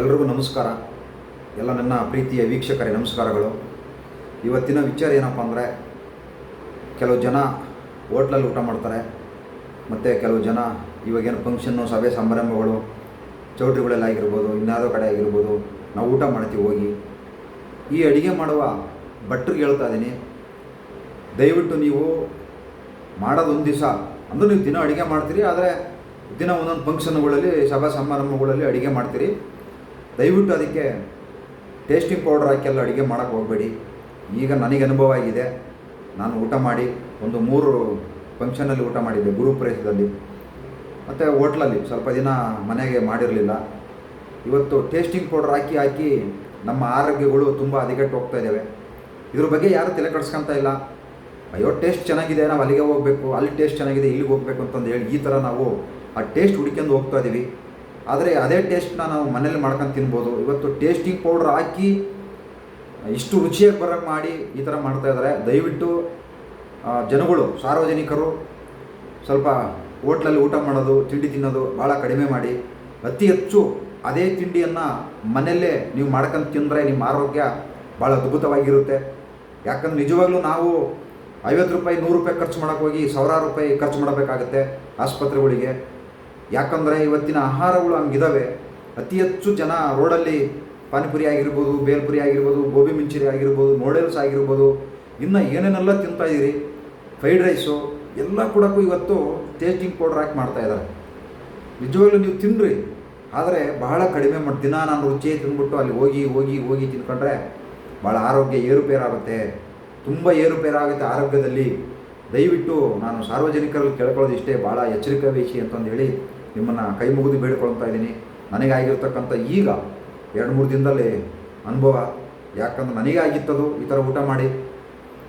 ಎಲ್ರಿಗೂ ನಮಸ್ಕಾರ. ಎಲ್ಲ ನನ್ನ ಪ್ರೀತಿಯ ವೀಕ್ಷಕರೇ, ನಮಸ್ಕಾರಗಳು. ಇವತ್ತಿನ ವಿಚಾರ ಏನಪ್ಪ ಅಂದರೆ, ಕೆಲವು ಜನ ಹೋಟ್ಲಲ್ಲಿ ಊಟ ಮಾಡ್ತಾರೆ. ಮತ್ತು ಕೆಲವು ಜನ ಇವಾಗೇನು ಫಂಕ್ಷನ್ನು, ಸಭೆ ಸಮಾರಂಭಗಳು, ಚೌಟ್ರಿಗಳೆಲ್ಲ ಆಗಿರ್ಬೋದು, ಇನ್ಯಾವುದೋ ಕಡೆ ಆಗಿರ್ಬೋದು, ನಾವು ಊಟ ಮಾಡ್ತೀವಿ ಹೋಗಿ. ಈ ಅಡುಗೆ ಮಾಡುವ ಭಟ್ರಿಗೆ ಹೇಳ್ತಾ ಇದ್ದೀನಿ, ದಯವಿಟ್ಟು ನೀವು ಮಾಡೋದೊಂದು ದಿವಸ. ಅಂದ್ರೆ ನೀವು ದಿನ ಅಡುಗೆ ಮಾಡ್ತೀರಿ, ಆದರೆ ದಿನ ಒಂದೊಂದು ಫಂಕ್ಷನ್ಗಳಲ್ಲಿ ಸಭಾ ಸಮಾರಂಭಗಳಲ್ಲಿ ಅಡುಗೆ ಮಾಡ್ತೀರಿ. ದಯವಿಟ್ಟು ಅದಕ್ಕೆ ಟೇಸ್ಟಿಂಗ್ ಪೌಡರ್ ಹಾಕೆಲ್ಲ ಅಡುಗೆ ಮಾಡೋಕ್ಕೆ ಹೋಗಬೇಡಿ. ಈಗ ನನಗೆ ಅನುಭವ ಆಗಿದೆ. ನಾನು ಊಟ ಮಾಡಿ ಒಂದು ಮೂರು ಫಂಕ್ಷನಲ್ಲಿ ಊಟ ಮಾಡಿದ್ದೆ, ಗುರು ಪ್ರದೇಶದಲ್ಲಿ. ಮತ್ತು ಹೋಟ್ಲಲ್ಲಿ ಸ್ವಲ್ಪ ದಿನ ಮನೆಗೆ ಮಾಡಿರಲಿಲ್ಲ. ಇವತ್ತು ಟೇಸ್ಟಿಂಗ್ ಪೌಡರ್ ಹಾಕಿ ಹಾಕಿ ನಮ್ಮ ಆರೋಗ್ಯಗಳು ತುಂಬ ಹದಗೆಟ್ಟು ಹೋಗ್ತಾ ಇದ್ದಾವೆ. ಇದ್ರ ಬಗ್ಗೆ ಯಾರು ತಲೆ ಕೆಡಿಸ್ಕೊಂತ ಇಲ್ಲ. ಅಯ್ಯೋ ಟೇಸ್ಟ್ ಚೆನ್ನಾಗಿದೆ, ನಾವು ಅಲ್ಲಿಗೆ ಹೋಗಬೇಕು, ಅಲ್ಲಿ ಟೇಸ್ಟ್ ಚೆನ್ನಾಗಿದೆ, ಇಲ್ಲಿಗೆ ಹೋಗ್ಬೇಕು ಅಂತಂದು ಹೇಳಿ ಈ ಥರ ನಾವು ಆ ಟೇಸ್ಟ್ ಹುಡ್ಕೊಂಡು ಹೋಗ್ತಾ ಇದ್ದೀವಿ. ಆದರೆ ಅದೇ ಟೇಸ್ಟ್ನ ನಾವು ಮನೇಲಿ ಮಾಡ್ಕೊಂಡು ತಿನ್ಬೋದು. ಇವತ್ತು ಟೇಸ್ಟಿಂಗ್ ಪೌಡ್ರ್ ಹಾಕಿ ಇಷ್ಟು ರುಚಿಯಾಗಿ ಬರೋಕ್ಕೆ ಮಾಡಿ ಈ ಥರ ಮಾಡ್ತಾ ಇದ್ದಾರೆ ದಯವಿಟ್ಟು ಜನಗಳು, ಸಾರ್ವಜನಿಕರು ಸ್ವಲ್ಪ ಹೋಟ್ಲಲ್ಲಿ ಊಟ ಮಾಡೋದು, ತಿಂಡಿ ತಿನ್ನೋದು ಭಾಳ ಕಡಿಮೆ ಮಾಡಿ. ಅತಿ ಹೆಚ್ಚು ಅದೇ ತಿಂಡಿಯನ್ನು ಮನೆಯಲ್ಲೇ ನೀವು ಮಾಡ್ಕೊಂಡು ತಿಂದರೆ ನಿಮ್ಮ ಆರೋಗ್ಯ ಭಾಳ ಅದ್ಭುತವಾಗಿರುತ್ತೆ. ಯಾಕಂದ್ರೆ ನಿಜವಾಗ್ಲೂ ನಾವು ಐವತ್ತು ರೂಪಾಯಿ, ನೂರು ರೂಪಾಯಿ ಖರ್ಚು ಮಾಡೋಕ್ಕೋಗಿ ಸಾವಿರಾರು ರೂಪಾಯಿ ಖರ್ಚು ಮಾಡಬೇಕಾಗತ್ತೆ ಆಸ್ಪತ್ರೆಗಳಿಗೆ. ಯಾಕಂದರೆ ಇವತ್ತಿನ ಆಹಾರಗಳು ಹಂಗಿದ್ದಾವೆ ಅತಿ ಹೆಚ್ಚು ಜನ ರೋಡಲ್ಲಿ ಪಾನಿಪುರಿ ಆಗಿರ್ಬೋದು ಬೇಲ್ಪುರಿ ಆಗಿರ್ಬೋದು ಗೋಬಿ ಮಂಚೂರಿ ಆಗಿರ್ಬೋದು ನೂಡಲ್ಸ್ ಆಗಿರ್ಬೋದು. ಇನ್ನು ಏನೇನೆಲ್ಲ ತಿಂತಾ ಇದ್ದೀರಿ ಫ್ರೈಡ್ ರೈಸು ಎಲ್ಲ ಕೂಡಕ್ಕೂ ಇವತ್ತು ಟೇಸ್ಟಿಂಗ್ ಪೌಡ್ರ್ ಹಾಕಿ ಮಾಡ್ತಾ ಇದ್ದಾರೆ. ನಿಜವಾಗ್ಲೂ ನೀವು ತಿನ್ನಿರಿ ಆದರೆ ಬಹಳ ಕಡಿಮೆ ಮಾಡಿ ದಿನ ನಾನು ರುಚಿ ತಿಂದ್ಬಿಟ್ಟು ಅಲ್ಲಿ ಹೋಗಿ ಹೋಗಿ ಹೋಗಿ ತಿನ್ಕೊಂಡ್ರೆ ಭಾಳ ಆರೋಗ್ಯ ಏರುಪೇರಾಗುತ್ತೆ. ತುಂಬ ಏರುಪೇರಾಗುತ್ತೆ ಆರೋಗ್ಯದಲ್ಲಿ. ದಯವಿಟ್ಟು ನಾನು ಸಾರ್ವಜನಿಕರಲ್ಲಿ ಕೇಳ್ಕೊಳ್ಳೋದು ಇಷ್ಟೇ ಭಾಳ ಎಚ್ಚರಿಕೆ ವಿಷಯ ಅಂತಂದು ಹೇಳಿ ನಿಮ್ಮನ್ನು ಕೈ ಮುಗಿದು ಬೇಡ್ಕೊಳ್ತಾ ಇದ್ದೀನಿ. ನನಗೆ ಆಗಿರ್ತಕ್ಕಂಥ ಈಗ ಎರಡು ಮೂರು ದಿನದಲ್ಲಿ ಅನುಭವ, ಯಾಕಂದ್ರೆ ನನಗೆ ಆಗಿತ್ತದು ಈ ಥರ ಊಟ ಮಾಡಿ.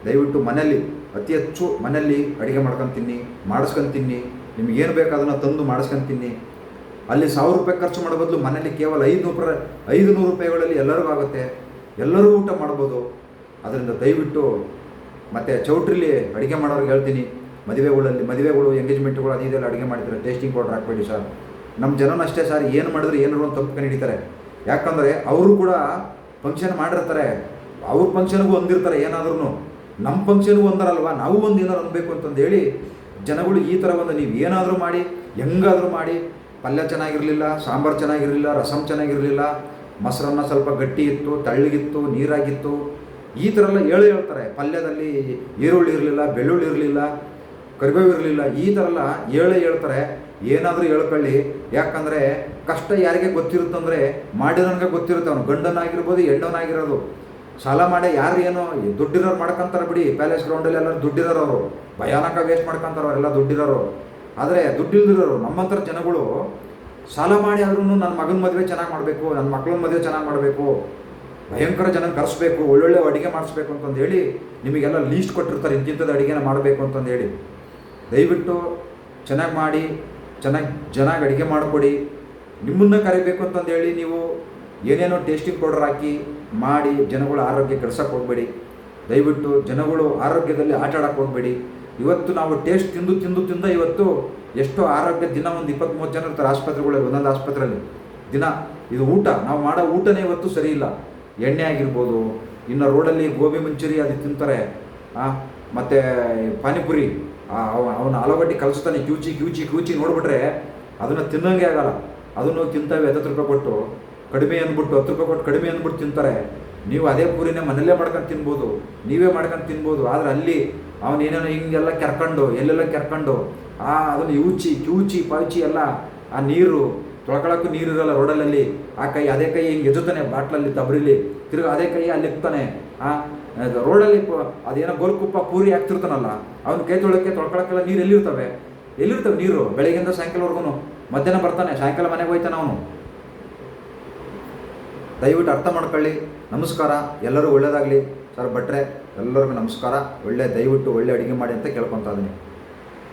ದಯವಿಟ್ಟು ಮನೆಯಲ್ಲಿ, ಅತಿ ಹೆಚ್ಚು ಮನೆಯಲ್ಲಿ ಅಡುಗೆ ಮಾಡ್ಕೊಂಡು ತಿನ್ನಿ, ಮಾಡಿಸ್ಕೊಂಡು ತಿನ್ನಿ. ನಿಮಗೇನು ಬೇಕು ಅದನ್ನು ತಂದು ಮಾಡಿಸ್ಕೊಂಡು ತಿನ್ನಿ. ಅಲ್ಲಿ ಸಾವಿರ ರೂಪಾಯಿ ಖರ್ಚು ಮಾಡೋ ಬದಲು ಮನೆಯಲ್ಲಿ ಕೇವಲ ಐದುನೂರು ರೂಪಾಯಿ, ಐದು ನೂರು ರೂಪಾಯಿಗಳಲ್ಲಿ ಎಲ್ಲರಿಗೂ ಆಗುತ್ತೆ. ಎಲ್ಲರೂ ಊಟ ಮಾಡ್ಬೋದು. ಅದರಿಂದ ದಯವಿಟ್ಟು ಮತ್ತು ಚೌಟ್ರಿಲಿ ಅಡುಗೆ ಮಾಡೋರಿಗೆ ಹೇಳ್ತೀನಿ. ಮದುವೆಗಳಲ್ಲಿ ಮದುವೆಗಳು ಎಂಗೇಜ್ಮೆಂಟ್ಗಳು ಅದು ಇದೆಲ್ಲ ಅಡುಗೆ ಮಾಡಿದ್ರೆ ಟೇಸ್ಟಿಂಗ್ ಪೌಡರ್ ಹಾಕ್ಬೇಡಿ ಸರ್ ನಮ್ಮ ಜನನ ಅಷ್ಟೇ ಸರ್ ಏನು ಮಾಡಿದ್ರೆ ಏನಾದ್ರು ಒಂದು ತಪ್ಪು ಹಿಡಿತಾರೆ ಯಾಕಂದರೆ ಅವರು ಕೂಡ ಫಂಕ್ಷನ್ ಮಾಡಿರ್ತಾರೆ. ಅವ್ರ ಫಂಕ್ಷನ್ಗೂ ಒಂದಿರ್ತಾರೆ ಏನಾದ್ರೂ ನಮ್ಮ ಫಂಕ್ಷನ್ಗೂ ಒಂದರಲ್ವಾ? ನಾವು ಒಂದು ಏನಾರು ಅನ್ಬೇಕು ಅಂತಂದು ಹೇಳಿ ಜನಗಳು ಈ ಥರ ಒಂದು ನೀವು ಏನಾದರೂ ಮಾಡಿ, ಹೆಂಗಾದರೂ ಮಾಡಿ, ಪಲ್ಯ ಚೆನ್ನಾಗಿರಲಿಲ್ಲ, ಸಾಂಬಾರು ಚೆನ್ನಾಗಿರಲಿಲ್ಲ ರಸಮ್ ಚೆನ್ನಾಗಿರಲಿಲ್ಲ, ಮೊಸರನ್ನ ಸ್ವಲ್ಪ ಗಟ್ಟಿ ಇತ್ತು, ತಳ್ಳಗಿತ್ತು, ನೀರಾಗಿತ್ತು, ಈ ಥರ ಎಲ್ಲ ಹೇಳಿ ಹೇಳ್ತಾರೆ. ಪಲ್ಯದಲ್ಲಿ ಈರುಳ್ಳಿ ಇರಲಿಲ್ಲ, ಬೆಳ್ಳುಳ್ಳಿ ಇರಲಿಲ್ಲ ಕರಿಬೇವು ಇರಲಿಲ್ಲ, ಈ ಥರ ಎಲ್ಲ ಹೇಳೇ ಹೇಳ್ತಾರೆ. ಏನಾದರೂ ಹೇಳ್ಕೊಳ್ಳಿ. ಯಾಕಂದರೆ ಕಷ್ಟ ಯಾರಿಗೆ ಗೊತ್ತಿರುತ್ತಂದರೆ ಮಾಡಿರೋನಿಗೆ ಗೊತ್ತಿರುತ್ತೆ. ಅವನು ಗಂಡನಾಗಿರ್ಬೋದು, ಹೆಣ್ಣನಾಗಿರೋದು. ಸಾಲ ಮಾಡಿ ಯಾರು ಏನೋ ದುಡ್ಡಿರೋರು ಮಾಡ್ಕೊಂತಾರೆ ಬಿಡಿ. ಪ್ಯಾಲೇಸ್ ಗ್ರೌಂಡಲ್ಲಿ ಎಲ್ಲರೂ ದುಡ್ಡಿರೋರು ಭಯಾನಕ ವೇಸ್ಟ್ ಮಾಡ್ಕೊಂತಾರೆ ಅವರೆಲ್ಲ ದುಡ್ಡಿರೋರು. ಆದರೆ ದುಡ್ಡಿಲ್ದಿರೋರು ನಮ್ಮಂಥರ ಜನಗಳು ಸಾಲ ಮಾಡಿ ಆದ್ರೂ ನನ್ನ ಮಗನ ಮದುವೆ ಚೆನ್ನಾಗಿ ಮಾಡಬೇಕು, ನನ್ನ ಮಕ್ಕಳ ಮದುವೆ ಚೆನ್ನಾಗಿ ಮಾಡಬೇಕು, ಭಯಂಕರ ಜನ ಕರೆಸ್ಬೇಕು, ಒಳ್ಳೊಳ್ಳೆ ಅಡುಗೆ ಮಾಡಿಸ್ಬೇಕು ಅಂತಂದು ಹೇಳಿ ನಿಮಗೆಲ್ಲ ಲೀಸ್ಟ್ ಕೊಟ್ಟಿರ್ತಾರೆ ಇಂತಿಂಥದ್ದು ಅಡುಗೆನ ಮಾಡಬೇಕು ಅಂತಂದು ಹೇಳಿ. ದಯವಿಟ್ಟು ಚೆನ್ನಾಗಿ ಮಾಡಿ, ಚೆನ್ನಾಗಿ ಚೆನ್ನಾಗಿ ಅಡುಗೆ ಮಾಡಿಕೊಡಿ. ನಿಮ್ಮನ್ನ ಕರಿಬೇಕು ಅಂತಂದು ಹೇಳಿ ನೀವು ಏನೇನೋ ಟೇಸ್ಟಿಂಗ್ ಪೌಡರ್ ಹಾಕಿ ಮಾಡಿ ಜನಗಳ ಆರೋಗ್ಯ ಕೆಡ್ಸಕ್ಕೆ ಹೋಗಬೇಡಿ. ದಯವಿಟ್ಟು ಜನಗಳು ಆರೋಗ್ಯದಲ್ಲಿ ಆಟ ಆಡಕ್ಕೆ ಹೋಗಬೇಡಿ. ಇವತ್ತು ನಾವು ಟೇಸ್ಟ್ ತಿಂದು ತಿಂದು ತಿಂದ ಇವತ್ತು ಎಷ್ಟೋ ಆರೋಗ್ಯ ದಿನ ಒಂದು ಇಪ್ಪತ್ತ್ಮೂರು ಜನ ಇರ್ತಾರೆ ಆಸ್ಪತ್ರೆಗಳಲ್ಲಿ, ಒಂದೊಂದು ಆಸ್ಪತ್ರೆಯಲ್ಲಿ. ದಿನ ಇದು ಊಟ, ನಾವು ಮಾಡೋ ಊಟನೇ ಇವತ್ತು ಸರಿ ಇಲ್ಲ. ಎಣ್ಣೆ ಆಗಿರ್ಬೋದು, ಇನ್ನು ರೋಡಲ್ಲಿ ಗೋಬಿ ಮಂಚೂರಿ ಅದು ತಿಂತಾರೆ. ಮತ್ತು ಪಾನಿಪುರಿ. ಅವನ ಆಲೂಗಡ್ಡೆ ಕಲಿಸ್ತಾನೆ, ಕ್ಯೂಚಿ ಕ್ಯೂಚಿ ಕ್ಯೂಚಿ ನೋಡ್ಬಿಟ್ರೆ ಅದನ್ನು ತಿನ್ನಂಗೆ ಆಗಲ್ಲ. ಅದನ್ನು ತಿಂತಾವೆ, ಹತ್ತು ರೂಪಾಯಿ ಕೊಟ್ಟು, ಕಡಿಮೆ ಅಂದ್ಬಿಟ್ಟು ಹತ್ತು ರೂಪಾಯಿ ಕೊಟ್ಟು ಕಡಿಮೆ ಅಂದ್ಬಿಟ್ಟು ತಿಂತಾರೆ. ನೀವು ಅದೇ ಪೂರಿನೇ ಮನೆಯಲ್ಲೇ ಮಾಡ್ಕೊಂಡು ತಿನ್ಬೋದು, ನೀವೇ ಮಾಡ್ಕೊಂಡು ತಿನ್ಬೋದು, ಆದರೆ ಅಲ್ಲಿ ಅವನು ಏನೇನೋ ಹಿಂಗೆಲ್ಲ ಕೆರ್ಕೊಂಡು, ಎಲ್ಲೆಲ್ಲ ಕೆರ್ಕೊಂಡು, ಆ, ಅದನ್ನು ಯೂಚಿ, ಕ್ಯೂಚಿ ಪಾಚಿ ಎಲ್ಲ ಆ ನೀರು, ತೊಳ್ಕೊಳಕ್ಕೂ ನೀರು ಇರಲ್ಲ ರೋಡಲ್ಲಿ, ಆ ಕೈ, ಅದೇ ಕೈ ಹಿಂಗೆ ಎದುತ್ತಾನೆ ಬಾಟ್ಲಲ್ಲಿ, ತಬ್ರಿಲಿ, ತಿರ್ಗಿ ಅದೇ ಕೈ ಅಲ್ಲಿ ಇಕ್ತಾನೆ, ಆ ರೋಡಲ್ಲಿ ಅದೇನೋ ಗೋಲ್ಕುಪ್ಪ ಪೂರಿ ಹಾಕ್ತಿರ್ತಾನಲ್ಲ, ಅವ್ನ ಕೈ ತೊಳಕ್ಕೆ ತೊಳ್ಕೊಳಕ್ಕೆಲ್ಲ ನೀರು ಎಲ್ಲಿರ್ತವೆ? ಎಲ್ಲಿರ್ತವೆ ನೀರು? ಬೆಳಗ್ಗೆಯಿಂದ ಸಾಯಂಕಾಲವರೆಗೂ ಮಧ್ಯಾಹ್ನ ಬರ್ತಾನೆ, ಸಾಯಂಕಾಲ ಮನೆಗೆ ಹೋಯ್ತಾನೆ ಅವನು. ದಯವಿಟ್ಟು ಅರ್ಥ ಮಾಡ್ಕೊಳ್ಳಿ. ನಮಸ್ಕಾರ. ಎಲ್ಲರೂ ಒಳ್ಳೇದಾಗಲಿ. ಸರ್, ಭಟ್ರೆ, ಎಲ್ಲರಿಗೂ ನಮಸ್ಕಾರ. ಒಳ್ಳೆ ದಯವಿಟ್ಟು ಒಳ್ಳೆ ಅಡುಗೆ ಮಾಡಿ ಅಂತ ಕೇಳ್ಕೊತಾ ಇದ್ದೀನಿ.